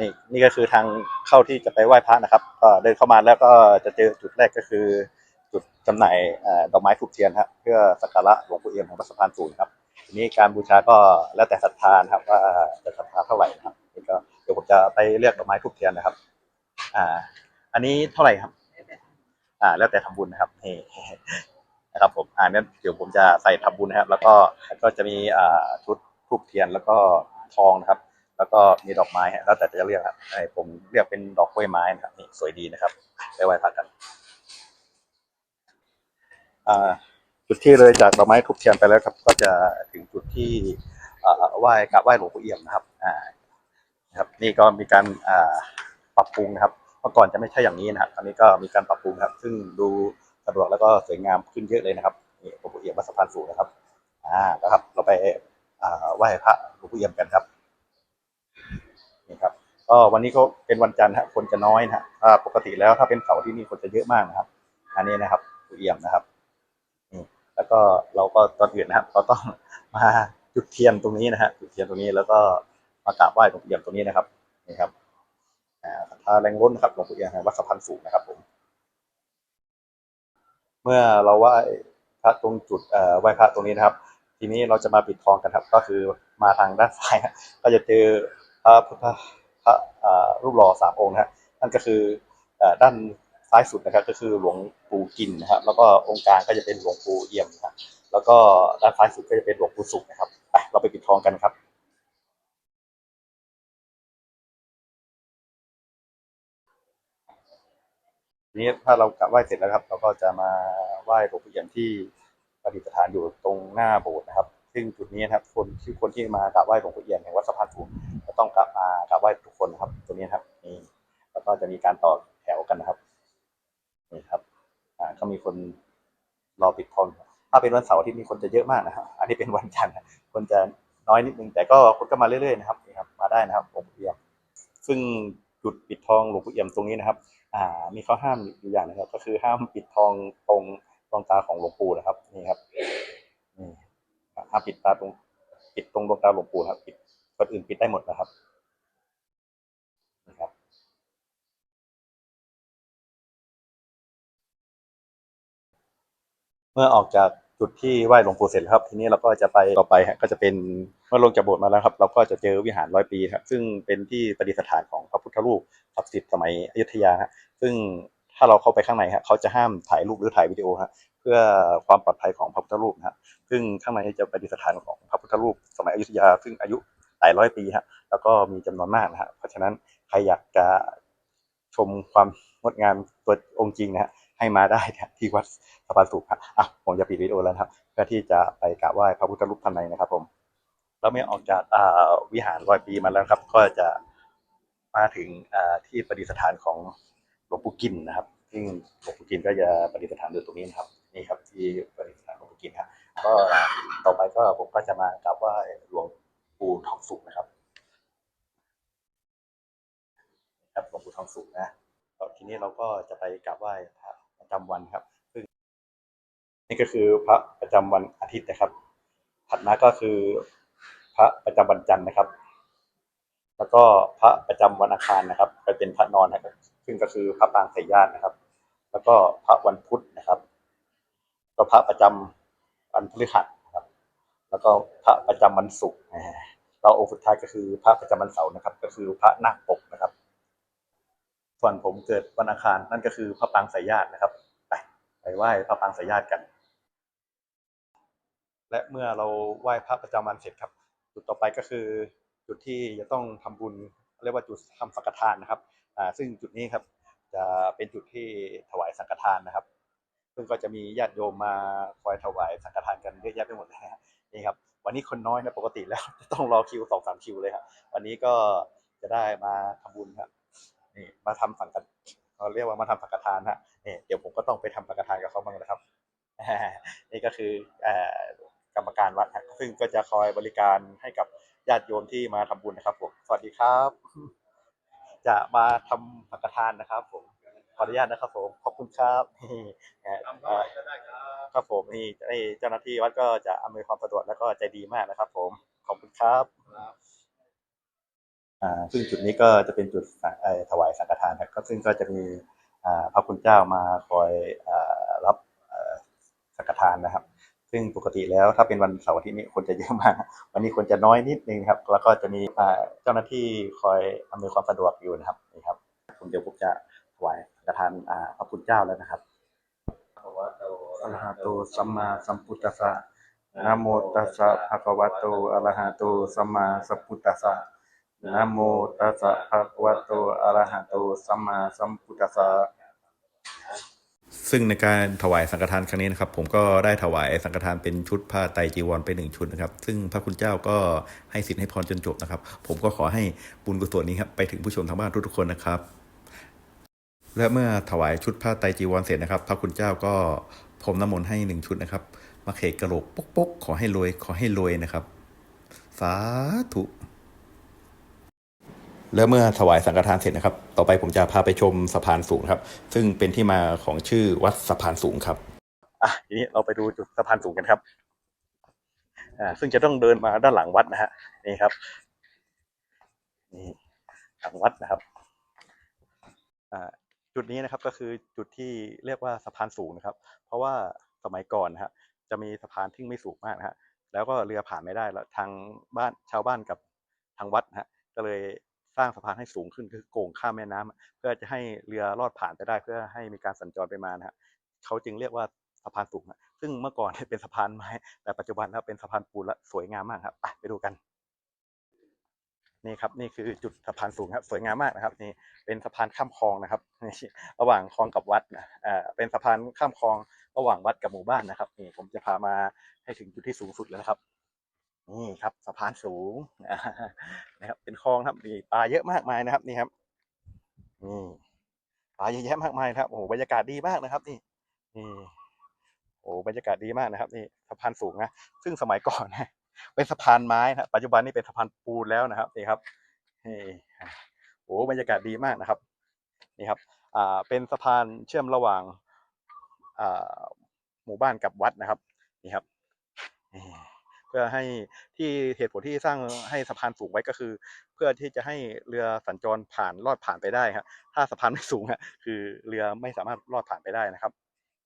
นี่นี่ก็คือทางเข้าที่จะไปไหว้พระนะครับก็เดินเข้ามาแล้วก็จะเจอจุดแรกก็คือ จุดจำหน่ายดอกไม้ทูบเทียนครับเพื่อสักการะหลวงปู่เอี่ยมของวัดสะพานสูงครับทีนี้การบูชาก็แล้วแต่ศรัทธานครับว่าจะศรัทธาเท่าไหร่นะครับนี่ก็เดี๋ยวผมจะไปเลือกดอกไม้ทูบเทียนนะครับ อ่า อันนี้เท่าไหร่ครับ อ่า แล้วแต่ทำบุญนะครับนี่นะครับผมอ่านั้นเดี๋ยวผมจะใส่ทำบุญนะครับ แล้วก็ก็จะมีอ่าชุดทูบเทียนแล้วก็ทองนะครับ แล้วก็มีดอกไม้ฮะแล้วแต่จะเลือกครับให้ผมเลือกเป็นดอกกล้วยไม้นะครับนี่สวยดีนะครับไปไหว้พระกันอ่าจุดที่เลยจากดอกไม้ทูบเทียนไปแล้วครับ ก็จะถึงจุดที่อ่าไหว้กราบไหว้หลวงปู่เอี่ยมนะครับอ่าครับ นี่ก็มีการอ่าปรับปรุงนะครับเมื่อก่อนจะไม่ใช่อย่างนี้นะครับตอนนี้ก็มีการปรับปรุงครับ ซึ่งดูสะดวกแล้วก็สวยงามขึ้นเยอะเลยนะครับนี่หลวงปู่เอี่ยมวัดสะพานสูงนะครับ อ่านะครับ เราไปอ่าไหว้พระหลวงปู่เอี่ยมกันครับ นี่ครับก็วันนี้ก็เป็นวันจันทร์ฮะคนจะน้อยนะฮะถ้าปกติแล้วถ้าเป็นเสาร์ที่นี่คนจะเยอะมากนะครับ อันนี้นะครับปู่เอี่ยมนะครับนี่แล้วก็เราก็ตอนอื่นนะครับเราต้องมาจุดเทียนตรงนี้นะฮะจุดเทียนตรงนี้แล้วก็มากราบไหว้หลวงปู่เอี่ยมตรงนี้นะครับนี่ครับอ่าแรงล้นนะครับหลวงปู่เอี่ยมวัดสะพานสูงนะครับ ผม เมื่อเราไหว้พระตรงจุดอ่อไหว้พระตรงนี้นะครับ ทีนี้เราจะมาปิดทองกันครับ ก็คือมาทางด้านซ้ายก็จะเจอ พระพุทธพระรูปหล่อสามองค์นะฮะนั่นก็คือด้านซ้ายสุดนะครับก็คือหลวงปู่กินนะครับแล้วก็องค์กลางก็จะเป็นหลวงปู่เอี่ยมนะครับแล้วก็ด้านซ้ายสุดก็จะเป็นหลวงปู่สุขนะครับไปเราไปปิดทองกันครับนี้ถ้าเรากราบไหว้เสร็จแล้วครับ เราก็จะมาไหว้หลวงปู่เอี่ยมที่ประดิษฐานอยู่ตรงหน้าโบสถ์นะครับ ซึ่งจุดนี้นะครับคนที่คนที่มากราบไหว้หลวงปู่เอี่ยมแห่งวัดสะพานสูงจะต้องกราบมากราบไหว้ทุกคนนะครับตรงนี้ครับนี่แล้วก็จะมีการต่อแถวกันนะครับนี่ครับอ่าก็มีคนรอปิดทองถ้าเป็นวันเสาร์ที่มีคนจะเยอะมากนะครับอันนี้เป็นวันจันทร์คนจะน้อยนิดนึงแต่ก็คนก็มาเรื่อยๆนะครับนี่ครับ มาได้นะครับหลวงปู่เอี่ยมซึ่งจุดปิดทองหลวงปู่เอี่ยมตรงนี้นะครับ อ่า มีข้อห้ามอยู่อย่างนะครับ ก็คือห้ามปิดทองตรงดวงตาของหลวงปู่นะครับนี่ครับ ห้ามปิดตาตรงปิดตรงดวงตาหลวงปู่ครับปิดคนอื่นปิดได้หมดนะครับนี่ครับ เมื่อออกจากจุดที่ไหว้หลวงปู่เสร็จครับ ทีนี้เราก็จะไปต่อไปฮะก็จะเป็นเมื่อลงจากโบสถ์มาแล้วครับ เราก็จะเจอวิหารร้อยปีครับ ซึ่งเป็นที่ประดิษฐานของพระพุทธรูปศักดิ์สิทธิ์สมัยอยุธยาฮะซึ่ง ถ้าเราเข้าไปข้างในฮะเขาจะห้ามถ่ายรูปหรือถ่ายวิดีโอฮะเพื่อความปลอดภัยของพระพุทธรูปนะฮะซึ่งข้างในจะประดิษฐานของพระพุทธรูป สมัยอยุธยา ซึ่งอายุหลายร้อยปีฮะแล้วก็มีจำนวนมากนะฮะเพราะฉะนั้นใครอยากจะชมความงดงามตัวองค์จริงนะฮะให้มาได้ที่วัดสะพานสูงครับอะผมจะปิดวิดีโอแล้วครับเพื่อที่จะไปกราบไหว้พระพุทธรูปท่านในนะครับ ผม แล้วเมื่อออกจากวิหารร้อยปีมาแล้วครับ ก็จะมาถึงที่ประดิษฐานของ วงปู่กินนะครับซึ่งหลวงปู่กินก็จะประดิษฐานอยู่ตรงนี้นะครับนี่ครับที่ประดิษฐานหลวงปู่กินครับก็ต่อไปก็ผมก็จะมากราบไหว้หลวงปู่ทองสุขนะครับ ครับหลวงปู่ทองสุขนะทีนี้เราก็จะไปกราบไหว้พระประจำวันครับ ซึ่ง นี่ก็คือพระประจำวันอาทิตย์นะครับ ถัดมาก็คือพระประจำวันจันทร์นะครับ แล้วก็พระประจำวันอังคารนะครับ ไปเป็นพระนอนนะครับ ซึ่งก็คือพระปางสายญาตินะครับ แล้วก็พระวันพุธนะครับ ก็พระประจำวันพฤหัสนะครับ แล้วก็พระประจำวันศุกร์เราองค์สุดท้ายก็คือพระประจำวันเสาร์นะครับ ก็คือพระนาคปกนะครับ ส่วนผมเกิดวันอังคารนั่นก็คือพระปางสายญาตินะครับไปไปไหว้พระปางสายญาติกัน และเมื่อเราไหว้พระประจำวันเสร็จครับ จุดต่อไปก็คือจุดที่จะต้องทำบุญเรียกว่าจุดทำสังฆทานนะครับ ซึ่งจุดนี้ครับจะเป็นจุดที่ถวายสังฆทานนะครับ ซึ่งก็จะมีญาติโยมมาคอยถวายสังฆทานกันเยอะแยะไปหมดเลยนะฮะนี่ครับ วันนี้คนน้อยนะปกติแล้วจะต้องรอคิวสองสามคิวเลยครับวันนี้ก็จะได้มาทำบุญครับนี่มาทำสังฆเขาเรียกว่ามาทำสังฆทานฮะนี่เดี๋ยวผมก็ต้องไปทำสังฆทานกับเขาบ้างนะครับนี่ก็คืออกรรมการวัดฮะซึ่งก็จะคอยบริการให้กับญาติโยมที่มาทำบุญนะครับผมสวัสดีครับ จะมาทำสังฆทานนะครับผม ขออนุญาตนะครับผมขอบคุณครับนี่นะฮะเอ่อครับผมนี่เจ้าหน้าที่วัดก็จะอำนวยความสะดวกแล้วก็ใจดีมากนะครับ ผมขอบคุณครับ อ่าซึ่งจุดนี้ก็จะเป็นจุดสังเอ่อถวายสังฆทานครับก็ซึ่งก็จะมีอ่าพระคุณเจ้ามาคอยอ่ารับเอ่อสังฆทานนะครับ ซึ่งปกติแล้วถ้าเป็นวันเสาร์อาทิตย์นี้คนจะเยอะมาก วันนี้คนจะน้อยนิดนึงครับ แล้วก็จะมีเจ้าหน้าที่คอยอำนวยความสะดวกอยู่นะครับนี่ครับผมเดี๋ยวผมจะถวายสังฆทานพระคุณเจ้าแล้วนะครับอะระหะโตสัมมาสัมพุทธัสสะนะโมตัสสะภะคะวะโตอะระหะโตสัมมาสัมพุทธัสสะนะโมตัสสะภะคะวะโตอะระหะโตสัมมาสัมพุทธัสสะ ซึ่งในการถวายสังฆทานครั้งนี้นะครับ ผมก็ได้ถวายสังฆทานเป็นชุดผ้าไตรจีวรไปหนึ่งชุดนะครับ ซึ่งพระคุณเจ้าก็ให้สินให้พรจนจบนะครับ ผมก็ขอให้บุญกุศลนี้ครับไปถึงผู้ชมทางบ้านทุกๆคนนะครับ และเมื่อถวายชุดผ้าไตรจีวรเสร็จนะครับ พระคุณเจ้าก็พรมน้ำมนต์ให้หนึ่งชุดนะครับมาเขกกระโหลกปกปกๆขอให้รวยขอให้รวยนะครับ สาธุ แล้วเมื่อถวายสังฆทานเสร็จนะครับ ต่อไปผมจะพาไปชมสะพานสูงครับ ซึ่งเป็นที่มาของชื่อวัดสะพานสูงครับ อะทีนี้เราไปดูจุดสะพานสูงกันครับ อ่า ซึ่งจะต้องเดินมาด้านหลังวัดนะฮะ นี่ครับ นี่หลังวัดนะครับ อ่า จุดนี้นะครับก็คือจุดที่เรียกว่าสะพานสูงนะครับ เพราะว่าสมัยก่อนนะฮะ จะมีสะพานที่ไม่สูงมากนะฮะ แล้วก็เรือผ่านไม่ได้แล้วทางบ้านชาวบ้านกับทางวัดนะฮะ ก็เลย สร้างสะพานให้สูงขึ้นคือโก่งข้ามแม่น้ำเพื่อจะให้เรือลอดผ่านไปได้เพื่อให้มีการสัญจรไปมานะฮะเขาจึงเรียกว่าสะพานสูงซึ่งเมื่อก่อนเป็นสะพานไม้แต่ปัจจุบันแล้วเป็นสะพานปูนและสวยงามมากครับไปไปดูกันนี่ครับนี่คือจุดสะพานสูงครับสวยงามมากนะครับนี่เป็นสะพานข้ามคลองนะครับนี่ระหว่างคลองกับวัดนะอ่าเป็นสะพานข้ามคลองระหว่างวัดกับหมู่บ้านนะครับนี่ผมจะพามาให้ถึงจุดที่สูงสุดแล้วนะครับ นี่ครับสะพานสูงนะครับ เป็นคลองครับมีปลาเยอะมากมายนะครับ นี่ครับนี่ปลาเยอะแยะมากมายครับโอ้โหบรรยากาศดีมากนะครับ นี่นี่โอ้บรรยากาศดีมากนะครับ นี่สะพานสูงนะซึ่งสมัยก่อนนะเป็นสะพานไม้นะปัจจุบันนี่เป็นสะพานปูนแล้วนะครับนี่ครับนี่โอ้บรรยากาศดีมากนะครับ นี่ครับ อ่าเป็นสะพานเชื่อมระหว่างอ่าหมู่บ้านกับวัดนะครับ นี่ครับนี่ พื่อให้ที่เหตุผลที่สร้างให้สะพานสูงไว้ก็คือ เพื่อที่จะให้เรือสัญจรผ่านลอดผ่านไปได้ครับถ้าสะพานไม่สูงฮะคือเรือไม่สามารถลอดผ่านไปได้นะครับ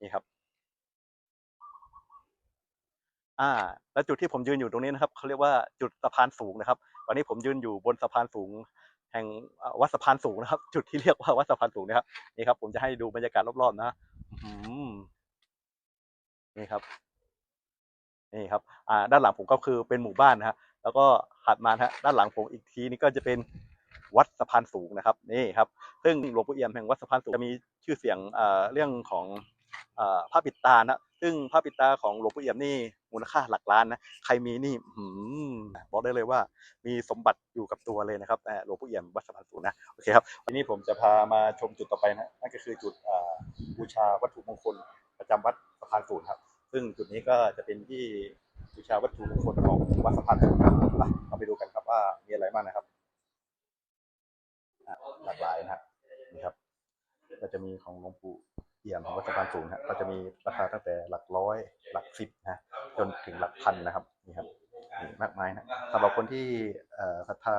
นี่ครับ อ่า แล้วจุดที่ผมยืนอยู่ตรงนี้นะครับเขาเรียกว่าจุดสะพานสูงนะครับ ตอนนี้ผมยืนอยู่บนสะพานสูงแห่งวัดสะพานสูงนะครับ จุดที่เรียกว่าวัดสะพานสูงนะครับนี่ครับ ผมจะให้ดูบรรยากาศรอบๆนะนี่ครับ นี่ครับอ่าด้านหลังผมก็คือเป็นหมู่บ้านนะฮะแล้วก็ถัดมาฮะด้านหลังผมอีกทีนี้ก็จะเป็นวัดสะพานสูงนะครับนี่ครับซึ่งหลวงปู่เอี่ยมแห่งวัดสะพานสูงจะมีชื่อเสียงเอ่อเรื่องของเอ่อพระปิดตานะซึ่งพระปิดตาของหลวงปู่เอี่ยมนี่มูลค่าหลักล้านนะใครมีนี่หือบอกได้เลยว่า มีสมบัติอยู่กับตัวเลยนะครับเอ่หลวงปู่เอี่ยมวัดสะพานสูงนะโอเคครับวันนี้ผมจะพามาชมจุดต่อไปนะนั่นก็คือจุดอ่าบูชาวัตถุมงคลประจำวัดสะพานสูงครับ ซึ่งจุดนี้ก็จะเป็นที่บูชาวัตถุมงคลของวัดสะพานสูงครับไปเราไปดูกันครับว่ามีอะไรบ้างนะครับหลากหลายนะครับนี่ครับ ก็จะมีของหลวงปู่เอี่ยมของวัดสะพานสูงนะก็จะมีราคาตั้งแต่หลักร้อยหลักสิบนะจนถึงหลักพันนะครับนี่ครับนี่มากมายนะสำหรับคนที่ศรัทธา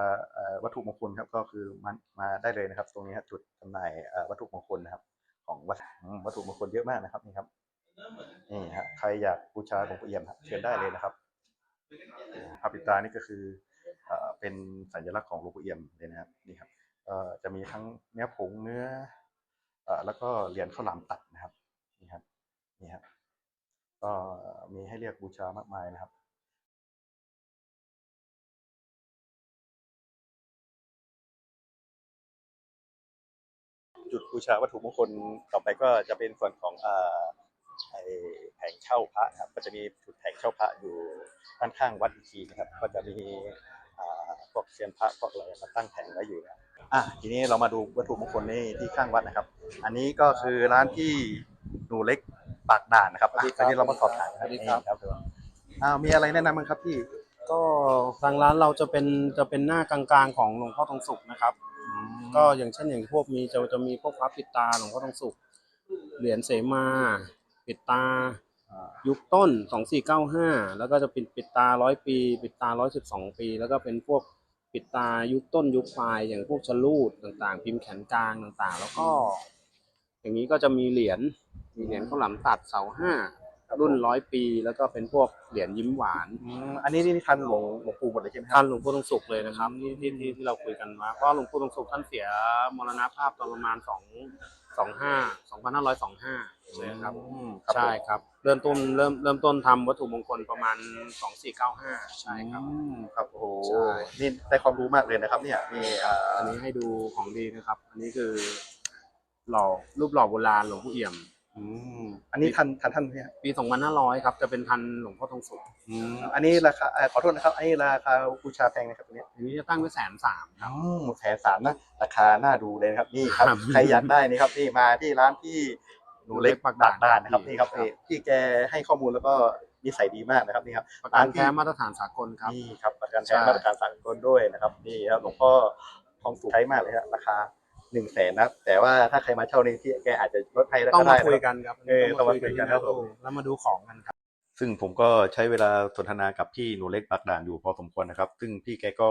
วัตถุมงคลครับก็คือมามาได้เลยนะครับ ตรงนี้จุดจำหน่ายวัตถุมงคลนะครับ ของวัดวัตถุมงคลเยอะมากนะครับนี่ครับ นี่ฮะใครอยากบูชาหลวงปู่เอี่ยมฮะเชิญได้เลยนะครับพระปิดตานี่ก็คือเอ่อเป็นสัญลักษณ์ของหลวงปู่เอี่ยมเลยนะครับนี่ครับจะมีทั้งเนื้อผงเนื้ออแล้วก็เหรียญข้าวหลามตัดนะครับนี่ครับนี่ครับก็มีให้เรียกบูชามากมายนะครับจุดบูชาวัตถุมงคลต่อไปก็จะเป็นส่วนของอ ไอ้แผงเช่าพระนะครับก็จะมีจุดแผงเช่าพระอยู่ด้านข้างวัดอีกทีนะครับ ก็จะมีอ่าพวกเซียนพระพวกอะไรมาตั้งแผงไว้อยู่นะครับอะทีนี้เรามาดูวัตถุมงคลนี่ที่ข้างวัดนะครับ อันนี้ก็คือร้านที่หนูเล็กปากด่านนะครับอะอันนี้เรามาสอบถามนะครับนี่ครับอ้าวมีอะไรแนะนำบ้างครับพี่ก็ทางร้านเราจะเป็นจะเป็นหน้ากลางๆของหลวงพ่อทองสุขนะครับ ก็อย่างเช่นอย่างพวกมีจะจะมีพวกพระปิดตาหลวงพ่อทองสุขเหรียญเสมา ปิดตาอ่ายุคต้น 2495 แล้วก็จะเป็นปิดตาร้อยปี ปิดตาร้อยสิบสองปี แล้วก็เป็นพวกปิดตายุคต้นยุคปลาย อย่างพวกชะลูดต่างๆ พิมพ์แขนกลางต่างๆ แล้วก็ อย่างนี้ก็จะมีเหรียญมีเหรียญข้าวหลามตัดเสาห้ารุ่นร้อยปี แล้วก็เป็นพวกเหรียญยิ้มหวานอืมอันนี้นี่ทันหลวงหลวงปู่หมดเลยใช่ไหมคท่ารับนหลวงปู่ทองสุขเลยนะครับที่ที่ที่ที่เราคุยกันมาเพราะหลวงปู่ทองสุขท่านเสียมรณภาพตอนประมาณสอง สองห้าสองพันห้าร้อยสองห้าใช่ครับอืมครับใช่ครับ เริ่มต้นเริ่มเริ่มต้นทำวัตถุมงคลประมาณสองสี่เก้าห้าใช่ครับอืมครับโอ้โหใช่นี่ได้ความรู้มากเลยนะครับเนี่ยนี่อ่าอันนี้ให้ดูของดีนะครับ อันนี้คือหล่อรูปหล่อโบราณหลวงพ่อเอี่ยม อืมอันนี้ทันทันท่านไหมครับปีสองพันห้าร้อยครับ จะเป็นทันหลวงพ่อทองสุขอืมอันนี้ราคาเอ่อขอโทษนะครับ อันนี้ราคาบูชาแพงนะครับตัวเนี้ยอันนี้จะตั้งไว้แสนสามครับอืมแสนสามนะราคาน่าดูเลยนะครับนี่ครับ ครับใครอยากได้นี่ครับนี่มาที่ร้านที่หนูเล็กปากปาด่านกด่านนะครับนี่ครับครับนี่พี่แกให้ข้อมูลแล้วก็นิสัยดีมากนะครับนี่ครับ ประกันแท้มาตรฐานสากลครับ นี่ครับประกันใช่แท้มาตรการสากลด้วยนะครับ นี่ครับหลวงพ่อทองสุขใช้มากเลยครับราคา หนึ่งแสนนะแต่ว่าถ้าใครมาเช่านี่พี่แกอาจจะลดให้ได้ต้องก็มาได้คุยนะครับกันครับเออต้องมาคุยกันครับผม แล้วมาดูของกันครับ ซึ่งผมก็ใช้เวลาสนทนากับพี่หนูเล็กปากด่านอยู่พอสมควรนะครับ ซึ่งพี่แกก็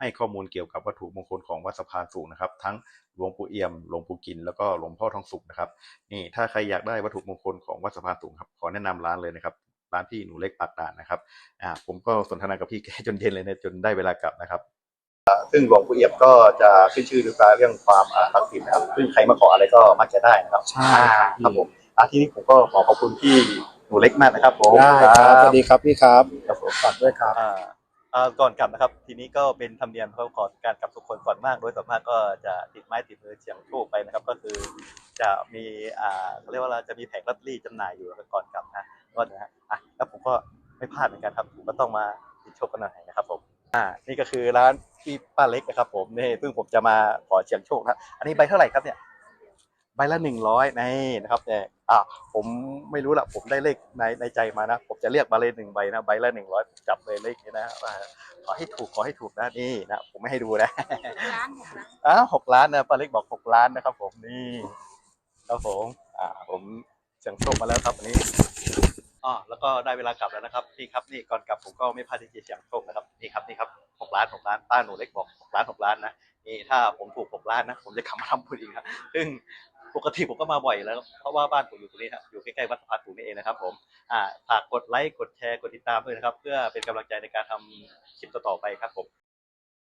ให้ข้อมูลเกี่ยวกับวัตถุมงคลของวัดสะพานสูงนะครับ ทั้งหลวงปู่เอี่ยมหลวงปู่กิน แล้วก็หลวงพ่อทองสุขนะครับนี่ถ้าใครอยากได้วัตถุมงคลของวัดสะพานสูงครับขอแนะนำร้านเลยนะครับร้านพี่หนูเล็กปากด่านนะครับอ่าผมก็สนทนากับพี่แกจนเย็นเลยนะจนได้เวลากลับนะครับ ซึ่งหลวงปู่เอี่ยมก็จะขึ้นชื่อด้วยการเรื่องความอ่าศักดิ์สิทธิ์นะครับ ซึ่งใครมาขออะไรก็มักจะได้นะครับใช่ อ่าครับผมอ่าที่นี้ผมก็ขอขอบคุณพี่หนูเล็กมากนะครับผมได้ครับสวัสดีครับพี่ครับครับผม ฝากด้วยครับ อ่าอ่าก่อนกลับนะครับ ทีนี้ก็เป็นธรรมเนียมเขาขอการกลับทุกคนก่อนมาก โดยส่วนมากก็จะติดไม้ติดมือเฉียงโชคไปนะครับ ก็คือจะมีอ่าเขาเรียกว่าเราจะมีแผงลอตเตอรี่จำหน่ายอยู่ก่อนกลับนะก็นะฮะอะแล้วผมก็ไม่พลาดเหมือนกันครับผมก็ต้องมาติดโชคกันหน่อยนะครับผมอ่านี่ก็คือร้าน พี่ป้าเล็กนะครับผมนี่ซึ่งผมจะมาขอเฉียงโชคนะอันนี้ใบเท่าไหร่ครับเนี่ย ใบละหนึ่งร้อยในนะครับแต่อ่าผมไม่รู้ละผมได้เลขในในใจมานะ ผมจะเรียกมาเลยหนึ่งใบนะใบละหนึ่งร้อยจับเลยเลขนี้นะอ่าขอให้ถูกขอให้ถูกนะนี่นะผมไม่ให้ดูนะร้านหกร้านอ้าวหกล้านนะป้าเล็กบอกหกล้านนะครับ ผมนี่ครับผมอ่าผมเสียงโชคมาแล้วครับอันนี้อ๋อแล้วก็ได้เวลากลับแล้วนะครับ นี่ครับนี่ก่อนกลับผมก็ไม่พลาดที่จะเสียงโชคนะครับนี่ครับนี่ครับ หกล้านหกล้านป้าหนูเล็กบอกหกล้านหกล้านนะนี่ถ้าผมถูกหกล้านนะ ผมจะกลับมาทำบุญอีกครับซึ่งปกติผมก็มาบ่อยแล้ว เพราะว่าบ้านผมอยู่ตรงนี้ครับอยู่ใกล้ๆวัดสะพานสูงนี่เองนะครับ ผมอ่าฝากกดไลค์กดแชร์กดติดตามด้วยนะครับ เพื่อเป็นกำลังใจในการทำคลิปต่อๆไปครับผม